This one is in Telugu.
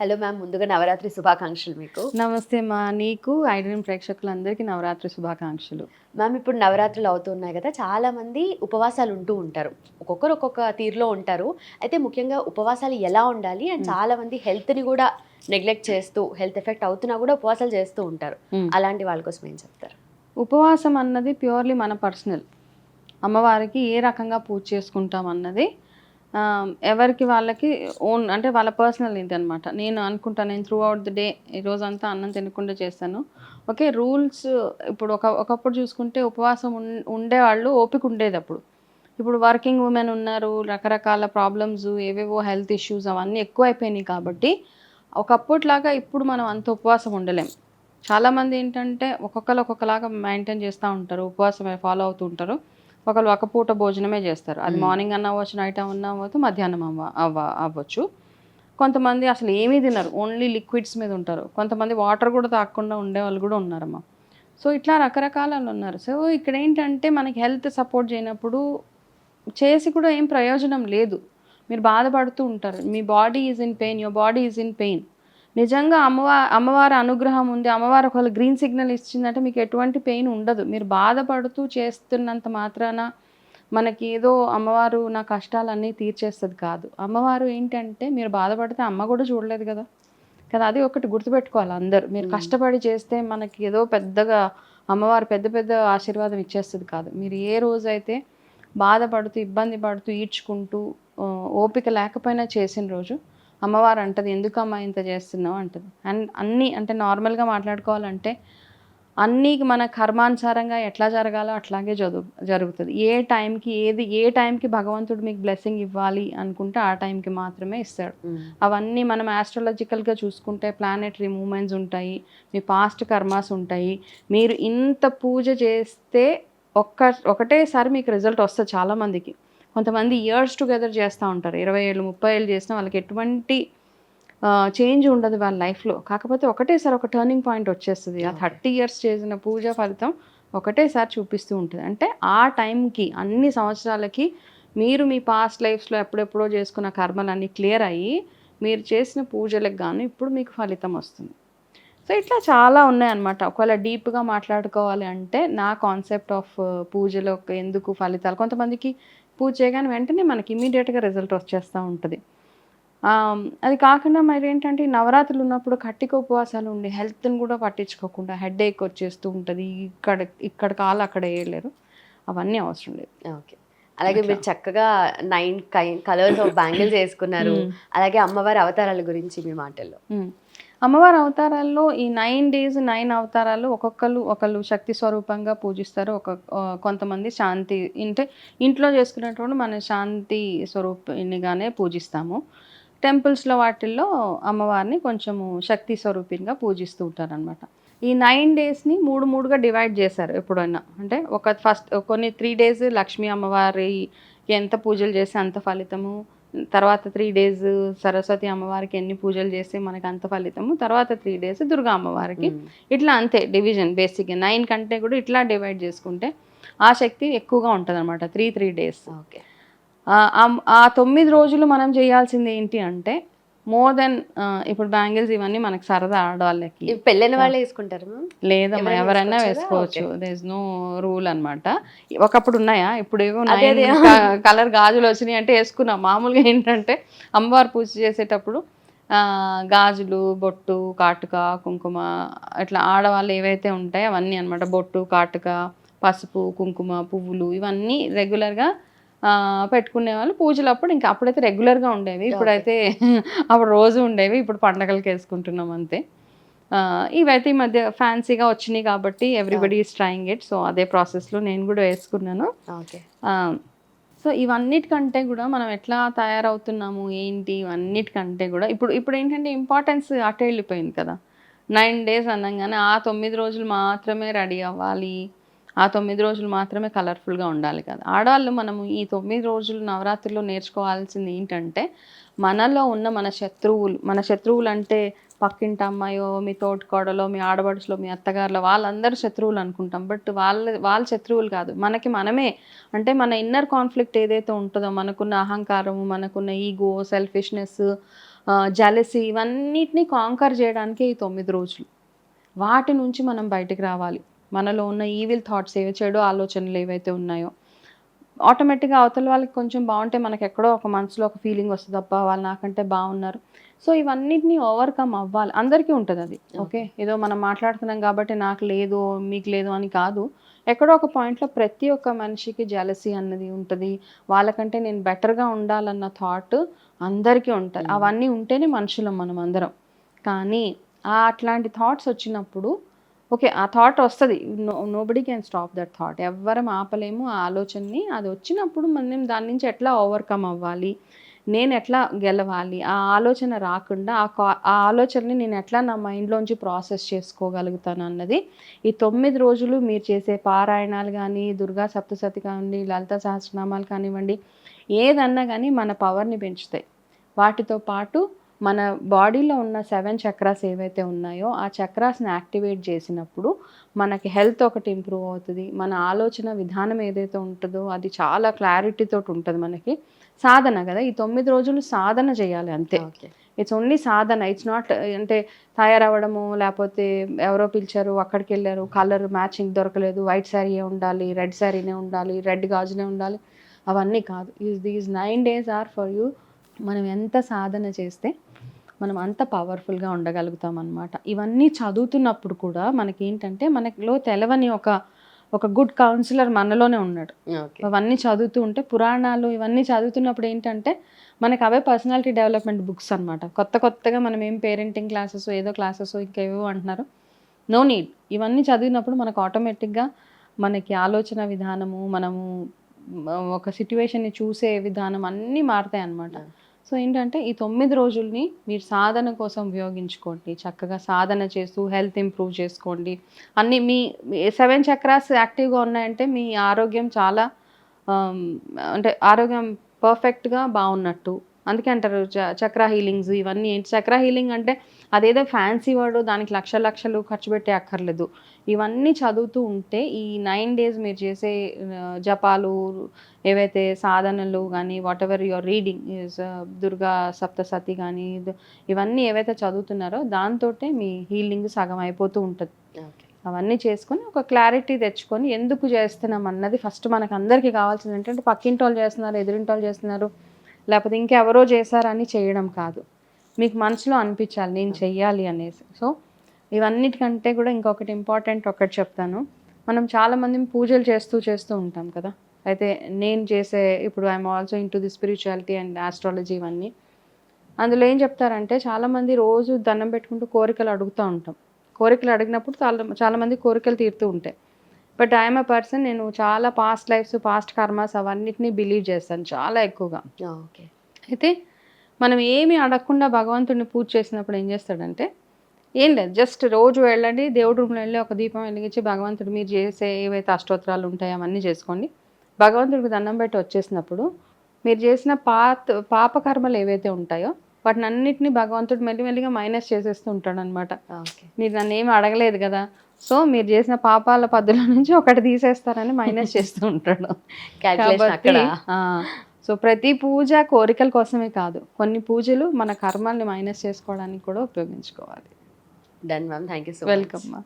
హలో మ్యామ్ ముందుగా నవరాత్రి శుభాకాంక్షలు మీకు. నమస్తే మా నీకు ఐడెన్ ప్రేక్షకులందరికీ నవరాత్రి శుభాకాంక్షలు. మ్యామ్ ఇప్పుడు నవరాత్రులు అవుతున్నాయి కదా చాలా మంది ఉపవాసాలు ఉంటూ ఉంటారు. ఒక్కొక్కరు ఒక్కొక్క తీరులో ఉంటారు. అయితే ముఖ్యంగా ఉపవాసాలు ఎలా ఉండాలి అండ్ మ్మ్. చాలా మంది హెల్త్ని కూడా నెగ్లెక్ట్ చేస్తూ హెల్త్ ఎఫెక్ట్ అవుతున్నా కూడా ఉపవాసాలు చేస్తూ ఉంటారు. అలాంటి వాళ్ళ కోసం ఏం చెప్తారు? ఉపవాసం అన్నది ప్యూర్లీ మన పర్సనల్. అమ్మవారికి ఏ రకంగా పూజ చేసుకుంటాం అన్నది ఎవరికి వాళ్ళకి ఓన్ అంటే వాళ్ళ పర్సనల్ ఇది అనమాట నేను అనుకుంటాను నేను త్రూ అవుట్ ది డే ఈ రోజంతా అన్నం తినకుండా చేస్తాను. ఓకే రూల్స్ ఇప్పుడు ఒక ఒకప్పుడు చూసుకుంటే ఉపవాసం ఉం- ఉండేవాళ్ళు ఓపిక ఉండేది అప్పుడు. ఇప్పుడు వర్కింగ్ ఉమెన్ ఉన్నారు రకరకాల ప్రాబ్లమ్స్ ఏవేవో హెల్త్ ఇష్యూస్ అవన్నీ ఎక్కువ అయిపోయినాయి కాబట్టి ఒకప్పటిలాగా ఇప్పుడు మనం అంత ఉపవాసం ఉండలేం. చాలామంది ఏంటంటే ఒక్కొక్కరు ఒక్కొక్కలాగా మెయింటైన్ చేస్తూ ఉంటారు ఉపవాసం ఫాలో అవుతూ ఉంటారు. ఒకళ్ళు ఒక పూట భోజనమే చేస్తారు. అది. మార్నింగ్ అన్న అవ్వచ్చు నైట్ అన్న అవ్వచ్చు మధ్యాహ్నం అవ్వ అవ్వ అవ్వచ్చు. కొంతమంది అసలు ఏమీ తినరు ఓన్లీ లిక్విడ్స్ మీద ఉంటారు. కొంతమంది వాటర్ కూడా తాగకుండా ఉండే వాళ్ళు కూడా ఉన్నారమ్మా. సో ఇట్లా రకరకాల ఉన్నారు. సో ఇక్కడ ఏంటంటే మనకి హెల్త్ సపోర్ట్ చేయనప్పుడు చేసి కూడా ఏం ప్రయోజనం లేదు. మీరు బాధపడుతూ ఉంటారు. మీ body is in pain your body is in pain నిజంగా అమ్మవా అమ్మవారి అనుగ్రహం ఉంది. అమ్మవారు ఒకవేళ గ్రీన్ సిగ్నల్ ఇచ్చిందంటే మీకు ఎటువంటి పెయిన్ ఉండదు. మీరు బాధపడుతూ చేస్తున్నంత మాత్రాన మనకి ఏదో అమ్మవారు నా కష్టాలన్నీ తీర్చేస్తుంది కాదు. అమ్మవారు ఏంటంటే మీరు బాధపడితే అమ్మ కూడా చూడలేదు కదా. కదా అది ఒకటి గుర్తుపెట్టుకోవాలి అందరు. మీరు. కష్టపడి చేస్తే మనకి ఏదో పెద్దగా అమ్మవారు పెద్ద పెద్ద ఆశీర్వాదం ఇచ్చేస్తుంది కాదు. మీరు ఏ రోజైతే బాధపడుతూ ఇబ్బంది పడుతూ ఈడ్చుకుంటూ ఓపిక లేకపోయినా చేసిన రోజు అమ్మవారు అంటది ఎందుకమ్మా ఇంత చేస్తున్నావు? అంటది. అండ్ అన్నీ అంటే నార్మల్గా మాట్లాడుకోవాలంటే అన్నీ మన కర్మానుసారంగా ఎట్లా జరగాలో అట్లాగే చదువు జరుగుతుంది. ఏ టైంకి ఏది ఏ టైంకి భగవంతుడు మీకు బ్లెస్సింగ్ ఇవ్వాలి అనుకుంటే ఆ టైంకి మాత్రమే ఇస్తాడు. అవన్నీ మనం ఆస్ట్రాలజికల్గా చూసుకుంటే ప్లానెటరీ మూమెంట్స్ ఉంటాయి మీ పాస్ట్ కర్మాస్ ఉంటాయి. మీరు ఇంత పూజ చేస్తే ఒక్క ఒకటేసారి మీకు రిజల్ట్ వస్తుంది చాలామందికి. కొంతమంది ఇయర్స్ టుగెదర్ చేస్తూ ఉంటారు. ఇరవై ఏళ్ళు ముప్పై ఏళ్ళు చేసినా వాళ్ళకి ఎటువంటి చేంజ్ ఉండదు వాళ్ళ లైఫ్లో కాకపోతే ఒకటేసారి ఒక టర్నింగ్ పాయింట్ వచ్చేస్తుంది. ఆ. థర్టీ ఇయర్స్ చేసిన పూజ ఫలితం ఒకటేసారి చూపిస్తూ ఉంటుంది. అంటే ఆ టైంకి అన్ని సంవత్సరాలకి మీరు మీ పాస్ట్ లైఫ్స్లో ఎప్పుడెప్పుడో చేసుకున్న కర్మలన్నీ క్లియర్ అయ్యి మీరు చేసిన పూజలకు గాను ఇప్పుడు మీకు ఫలితం వస్తుంది. సో ఇట్లా చాలా ఉన్నాయన్నమాట. ఒకవేళ డీప్గా మాట్లాడుకోవాలి అంటే నా కాన్సెప్ట్ ఆఫ్ పూజలో ఎందుకు ఫలితాలు? కొంతమందికి పూజ చేయగానే వెంటనే మనకి ఇమీడియట్గా రిజల్ట్ వచ్చేస్తూ ఉంటుంది. అది కాకుండా మరి ఏంటంటే నవరాత్రులు ఉన్నప్పుడు కట్టిక ఉపవాసాలు ఉండి హెల్త్ని కూడా పట్టించుకోకుండా హెడ్ ఏక్ వచ్చేస్తూ ఉంటుంది. ఇక్కడ ఇక్కడ కాలు అక్కడ వేయలేరు అవన్నీ అవసరం లేదు. ఓకే. అలాగే. మీరు చక్కగా నైన్ కలర్స్ ఆఫ్ బ్యాంగిల్స్ వేసుకున్నారు. అలాగే అమ్మవారి అవతారాల గురించి మీ మాటల్లో. అమ్మవారి అవతారాల్లో ఈ నైన్ డేస్ నైన్ అవతారాలు ఒక్కొక్కరు ఒకళ్ళు శక్తి స్వరూపంగా పూజిస్తారు. ఒక కొంతమంది శాంతి అంటే ఇంట్లో చేసుకునేటప్పుడు మన శాంతి స్వరూపినిగానే పూజిస్తాము. టెంపుల్స్లో వాటిల్లో అమ్మవారిని కొంచెము శక్తి స్వరూపినిగా పూజిస్తూ ఉంటారనమాట ఈ నైన్ డేస్ని మూడు మూడుగా డివైడ్ చేశారు ఎప్పుడైనా. అంటే ఒక ఫస్ట్ కొన్ని త్రీ డేస్ లక్ష్మీ అమ్మవారి ఎంత పూజలు చేస్తే అంత ఫలితము తర్వాత త్రీ డేస్ సరస్వతి అమ్మవారికి ఎన్ని పూజలు చేస్తే మనకి అంత ఫలితము. తర్వాత త్రీ డేస్ దుర్గా అమ్మవారికి. మ్మ్. ఇట్లా అంతే డివిజన్ బేసిక్గా నైన్ కంటే కూడా ఇట్లా డివైడ్ చేసుకుంటే ఆ శక్తి ఎక్కువగా ఉంటుంది అనమాట త్రీ త్రీ డేస్ ఓకే ఆ తొమ్మిది రోజులు మనం చేయాల్సింది ఏంటి అంటే మోర్ దెన్ ఇప్పుడు బ్యాంగిల్స్ ఇవన్నీ మనకి సరదా ఆడవాళ్ళకి. పెళ్ళైన వాళ్ళే వేసుకుంటారు లేదమ్మా ఎవరైనా వేసుకోవచ్చా? వేసుకోవచ్చు. దే ఇస్ నో రూల్ అన్నమాట. ఒకప్పుడు ఉన్నాయా? ఇప్పుడు ఏవో అదే. కలర్ గాజులు వచ్చినాయి అంటే వేసుకున్నాం. మామూలుగా ఏంటంటే అమ్మవారు పూజ చేసేటప్పుడు గాజులు బొట్టు కాటుక కుంకుమ ఇట్లా ఆడవాళ్ళు ఏవైతే ఉంటాయో అవన్నీ అన్నమాట. బొట్టు కాటుక పసుపు కుంకుమ పువ్వులు ఇవన్నీ రెగ్యులర్గా పెట్టుకునే వాళ్ళు పూజలు అప్పుడు ఇంకా అప్పుడైతే రెగ్యులర్గా ఉండేవి. ఇప్పుడైతే అప్పుడు రోజు ఉండేవి. ఇప్పుడు పండగలకి వేసుకుంటున్నాం అంతే. ఇవైతే ఈ మధ్య ఫ్యాన్సీగా వచ్చినాయి కాబట్టి everybody is trying it so అదే ప్రాసెస్లో నేను కూడా వేసుకున్నాను. సో ఇవన్నిటికంటే కూడా మనం ఎట్లా తయారవుతున్నాము ఏంటి ఇవన్నిటికంటే కూడా ఇప్పుడు ఇప్పుడు ఏంటంటే ఇంపార్టెన్స్ అటే వెళ్ళిపోయింది కదా. నైన్ డేస్ అనగానే ఆ తొమ్మిది రోజులు మాత్రమే రెడీ అవ్వాలి. ఆ తొమ్మిది రోజులు మాత్రమే కలర్ఫుల్గా ఉండాలి కదా. ఆడవాళ్ళు మనము ఈ తొమ్మిది రోజులు నవరాత్రిలో నేర్చుకోవాల్సింది ఏంటంటే మనలో ఉన్న మన శత్రువులు మన శత్రువులు అంటే పక్కింటి అమ్మాయో మీ తోటికోడలో మీ ఆడబడుసులో మీ అత్తగారులో వాళ్ళందరూ శత్రువులు అనుకుంటాం. బట్ వాళ్ళ వాళ్ళ శత్రువులు కాదు. మనకి మనమే. అంటే మన ఇన్నర్ కాన్ఫ్లిక్ట్ ఏదైతే ఉంటుందో మనకున్న అహంకారం మనకున్న ఈగో సెల్ఫిష్నెస్ జలసి ఇవన్నిటిని కాంకర్ చేయడానికి ఈ తొమ్మిది రోజులు. వాటి నుంచి మనం బయటికి రావాలి. మనలో ఉన్న ఈవిల్ థాట్స్ ఏవో చెడు ఆలోచనలు ఏవైతే ఉన్నాయో ఆటోమేటిక్గా అవతల వాళ్ళకి కొంచెం బాగుంటే మనకి ఎక్కడో ఒక మనసులో ఒక ఫీలింగ్ వస్తుంది అబ్బా వాళ్ళు నాకంటే బాగున్నారు. సో ఇవన్నిటిని ఓవర్కమ్ అవ్వాలి. అందరికీ ఉంటుంది అది. ఓకే ఏదో మనం మాట్లాడుతున్నాం కాబట్టి నాకు లేదు మీకు లేదు అని కాదు. ఎక్కడో ఒక పాయింట్లో ప్రతి ఒక్క మనిషికి జలసీ అన్నది ఉంటుంది. వాళ్ళకంటే నేను బెటర్గా ఉండాలన్న థాట్ అందరికీ ఉంటుంది. అవన్నీ ఉంటేనే మనుషులం మనం అందరం. కానీ ఆ అట్లాంటి థాట్స్ వచ్చినప్పుడు ఓకే ఆ థాట్ వస్తుంది. Nobody can stop that thought ఎవ్వరం ఆపలేము ఆ ఆలోచనని. అది వచ్చినప్పుడు మనం దాని నుంచి ఎట్లా ఓవర్కమ్ అవ్వాలి? నేను ఎట్లా గెలవాలి? ఆ ఆలోచన రాకుండా ఆ కా- ఆ ఆలోచనని నేను ఎట్లా నా మైండ్లోంచి ప్రాసెస్ చేసుకోగలుగుతాను అన్నది ఈ తొమ్మిది రోజులు మీరు చేసే పారాయణాలు కానీ దుర్గా సప్తసతి కానివ్వండి లలిత సహస్రనామాలు కానివ్వండి ఏదన్నా కానీ మన పవర్ని పెంచుతాయి. వాటితో పాటు మన బాడీలో ఉన్న సెవెన్ చక్రాస్ ఏవైతే ఉన్నాయో ఆ చక్రాస్ని యాక్టివేట్ చేసినప్పుడు మనకి హెల్త్ ఒకటి ఇంప్రూవ్ అవుతుంది. మన ఆలోచన విధానం ఏదైతే ఉంటుందో అది చాలా క్లారిటీతో ఉంటుంది మనకి. సాధన కదా ఈ తొమ్మిది రోజులు సాధన చేయాలి అంతే. ఇట్స్ ఓన్లీ సాధన ఇట్స్ నాట్ అంటే తయారవ్వడము లేకపోతే ఎవరో పిలిచారు అక్కడికి వెళ్ళారు కలర్ మ్యాచింగ్ దొరకలేదు వైట్ శారీయే ఉండాలి రెడ్ శారీనే ఉండాలి రెడ్ గాజునే ఉండాలి అవన్నీ కాదు. Is these nine days are for you మనం ఎంత సాధన చేస్తే మనం అంత పవర్ఫుల్గా ఉండగలుగుతాం అనమాట ఇవన్నీ చదువుతున్నప్పుడు కూడా మనకి ఏంటంటే మనలో తెలవని ఒక ఒక గుడ్ కౌన్సిలర్ మనలోనే ఉన్నాడు. అవన్నీ చదువుతూ ఉంటే పురాణాలు ఇవన్నీ చదువుతున్నప్పుడు ఏంటంటే మనకి అవే పర్సనాలిటీ డెవలప్మెంట్ బుక్స్ అన్నమాట. కొత్త కొత్తగా మనం ఏం పేరెంటింగ్ క్లాసెస్ ఏదో క్లాసెస్ ఇంకేవో అంటున్నారు. నో నీడ్ ఇవన్నీ చదివినప్పుడు మనకు ఆటోమేటిక్గా మనకి ఆలోచన విధానము మనము ఒక సిట్యువేషన్ని చూసే విధానం అన్నీ మారుతాయి అన్నమాట సో ఏంటంటే ఈ తొమ్మిది రోజుల్ని మీరు సాధన కోసం ఉపయోగించుకోండి. చక్కగా సాధన చేస్తూ హెల్త్ ఇంప్రూవ్ చేసుకోండి. అన్ని మీ సెవెన్ చక్రాస్ యాక్టివ్గా ఉన్నాయంటే మీ ఆరోగ్యం చాలా అంటే ఆరోగ్యం పర్ఫెక్ట్గా బాగున్నట్టు అందుకే అంటారు చ- చక్ర హీలింగ్స్ ఇవన్నీ. ఏంటి చక్ర హీలింగ్ అంటే అదేదో ఫ్యాన్సీ వర్డ్ దానికి లక్ష లక్షలు ఖర్చు పెట్టే అక్కర్లేదు. ఇవన్నీ చదువుతూ ఉంటే ఈ నైన్ డేస్ మీరు చేసే జపాలు ఏవైతే సాధనలు కానీ whatever your reading Durga Saptashati కానీ ఇవన్నీ ఏవైతే చదువుతున్నారో దాంతో మీ హీలింగ్ సగం అయిపోతూ ఉంటుంది. అవన్నీ చేసుకొని ఒక క్లారిటీ తెచ్చుకొని ఎందుకు చేస్తున్నాం అన్నది ఫస్ట్ మనకు అందరికీ కావాల్సింది ఏంటంటే పక్కింటి వాళ్ళు చేస్తున్నారు ఎదురింటి వాళ్ళు చేస్తున్నారు. లేకపోతే ఇంకెవరో చేశారని చేయడం కాదు. మీకు మనసులో అనిపించాలి నేను చెయ్యాలి అనేసి. సో ఇవన్నిటికంటే కూడా ఇంకొకటి ఇంపార్టెంట్ ఒకటి చెప్తాను. మనం చాలామంది పూజలు చేస్తూ చేస్తూ ఉంటాం కదా. అయితే నేను చేసే ఇప్పుడు I'm also into the spirituality and astrology ఇవన్నీ. అందులో ఏం చెప్తారంటే చాలామంది రోజు దండం పెట్టుకుంటూ కోరికలు అడుగుతూ ఉంటాం. కోరికలు అడిగినప్పుడు చాలా చాలామంది కోరికలు తీరుతూ ఉంటాయి. బట్ ఐఎమ్ ఎ పర్సన్ నేను చాలా పాస్ట్ లైఫ్స్ పాస్ట్ కర్మాస్ అవన్నిటిని బిలీవ్ చేస్తాను చాలా ఎక్కువగా. ఓకే. అయితే మనం ఏమి అడగకుండా భగవంతుడిని పూజ చేసినప్పుడు ఏం చేస్తాడంటే ఏం లేదు జస్ట్ రోజు వెళ్ళండి దేవుడి రూమ్లో వెళ్ళి ఒక దీపం వెలిగించి భగవంతుడు మీరు చేసే ఏవైతే అష్టోత్తరాలు ఉంటాయో అవన్నీ చేసుకోండి. భగవంతుడికి దండం పెట్టి వచ్చేసినప్పుడు మీరు చేసిన పాత పాపకర్మలు ఏవైతే ఉంటాయో వాటిని అన్నిటిని భగవంతుడు మెల్లిమెల్లిగా మైనస్ చేసేస్తూ ఉంటాడు అనమాట మీరు నన్ను ఏమి అడగలేదు కదా. సో మీరు చేసిన పాపాల పద్ధుల నుంచి ఒకటి తీసేస్తారని మైనస్ చేస్తూ ఉంటాడు. సో ప్రతి పూజ కోరికల కోసమే కాదు. కొన్ని పూజలు మన కర్మల్ని మైనస్ చేసుకోవడానికి కూడా ఉపయోగించుకోవాలి. Done ma'am thank you so welcome మా